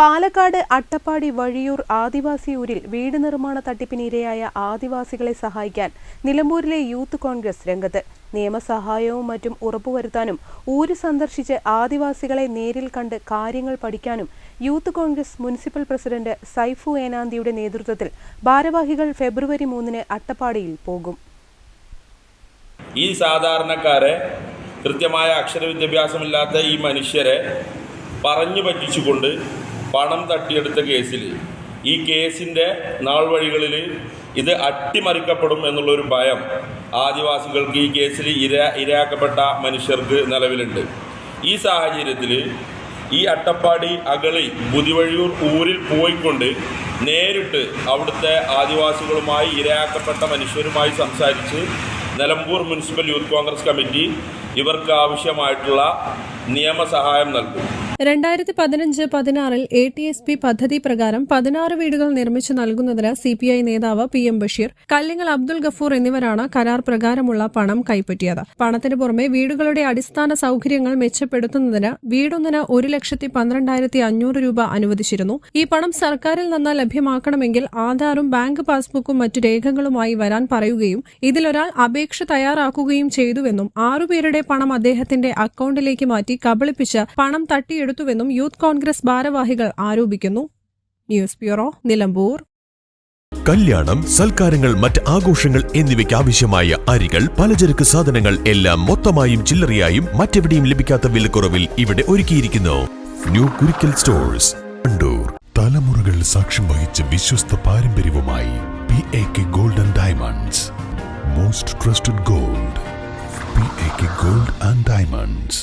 Palakkad Attappadi Vazhiyur ആദിവാസി ഊരിൽ വീട് നിർമ്മാണ തട്ടിപ്പിനിരയായ ആദിവാസികളെ സഹായിക്കാൻ നിലമ്പൂരിലെ യൂത്ത് കോൺഗ്രസ് രംഗത്ത്. നിയമസഹായവും മറ്റും ഉറപ്പുവരുത്താനും ഊര് സന്ദർശിച്ച് ആദിവാസികളെ നേരിൽ കണ്ട് കാര്യങ്ങൾ പഠിക്കാനും youth Congress municipal president Saifu ഏനാന്തിയുടെ നേതൃത്വത്തിൽ ഭാരവാഹികൾ ഫെബ്രുവരി മൂന്നിന് അട്ടപ്പാടിയിൽ പോകും. ഈ സാധാരണക്കാരെ കൃത്യമായ അക്ഷര വിദ്യാഭ്യാസമില്ലാത്ത ഈ മനുഷ്യരെ പറഞ്ഞു പറ്റിച്ചുകൊണ്ട് പണം തട്ടിയെടുത്ത കേസിൽ ഈ കേസിന്റെ നാൾ വഴികളിൽ ഇത് അട്ടിമറിക്കപ്പെടും എന്നുള്ളൊരു ഭയം ആദിവാസികൾക്ക് ഈ കേസിൽ ഇര ഇരയാക്കപ്പെട്ട മനുഷ്യർക്ക് നിലവിലുണ്ട്. ഈ സാഹചര്യത്തിൽ ഈ അട്ടപ്പാടി അകളി പുതിവഴിയൂർ ഊരിൽ പോയിക്കൊണ്ട് നേരിട്ട് അവിടുത്തെ ആദിവാസികളുമായി ഇരയാക്കപ്പെട്ട മനുഷ്യരുമായി സംസാരിച്ച് Nilambur municipal youth Congress committee ഇവർക്ക് ആവശ്യമായിട്ടുള്ള നിയമസഹായം നൽകും. രണ്ടായിരത്തി പതിനഞ്ച് പതിനാറിൽ എ ടി എസ് പി പദ്ധതി പ്രകാരം പതിനാറ് വീടുകൾ നിർമ്മിച്ചു നൽകുന്നതിന് സി പി ഐ നേതാവ് പി എം ബഷീർ കല്ലിങ്ങൽ അബ്ദുൽ ഗഫൂർ എന്നിവരാണ് കരാർ പ്രകാരമുള്ള പണം കൈപ്പറ്റിയത്. പണത്തിന് പുറമെ വീടുകളുടെ അടിസ്ഥാന സൗകര്യങ്ങൾ മെച്ചപ്പെടുത്തുന്നതിന് വീടൊന്നിന് ഒരു ലക്ഷത്തി പന്ത്രണ്ടായിരത്തി അഞ്ഞൂറ് രൂപ അനുവദിച്ചിരുന്നു. ഈ പണം സർക്കാരിൽ നിന്ന് ലഭ്യമാക്കണമെങ്കിൽ ആധാറും ബാങ്ക് പാസ്ബുക്കും മറ്റു രേഖകളുമായി വരാൻ പറയുകയും ഇതിലൊരാൾ അപേക്ഷ തയ്യാറാക്കുകയും ചെയ്തുവെന്നും ആറുപേരുടെ പണം അദ്ദേഹത്തിന്റെ അക്കൌണ്ടിലേക്ക് മാറ്റി കബളിപ്പിച്ച് പണം തട്ടിയെടുത്തുവെന്നും യൂത്ത് കോൺഗ്രസ് ഭാരവാഹികൾ ആരോപിക്കുന്നു. News bureau Nilambur. കല്യാണം സൽക്കാരങ്ങൾ മറ്റ് ആഘോഷങ്ങൾ എന്നിവയ്ക്ക് ആവശ്യമായ അരികൾ പലചരക്ക് സാധനങ്ങൾ എല്ലാം മൊത്തമായും ചില്ലറയായും മറ്റെവിടെയും ലഭിക്കാത്ത വിലക്കുറവിൽ ഇവിടെ ഒരുക്കിയിരിക്കുന്നു. New Kurikkal stores Kandoor. തലമുറകൾ സാക്ഷ്യം വഹിച്ച വിശ്വസ്ത പാരമ്പര്യവുമായി P A K golden diamonds most trusted gold P A K gold and diamonds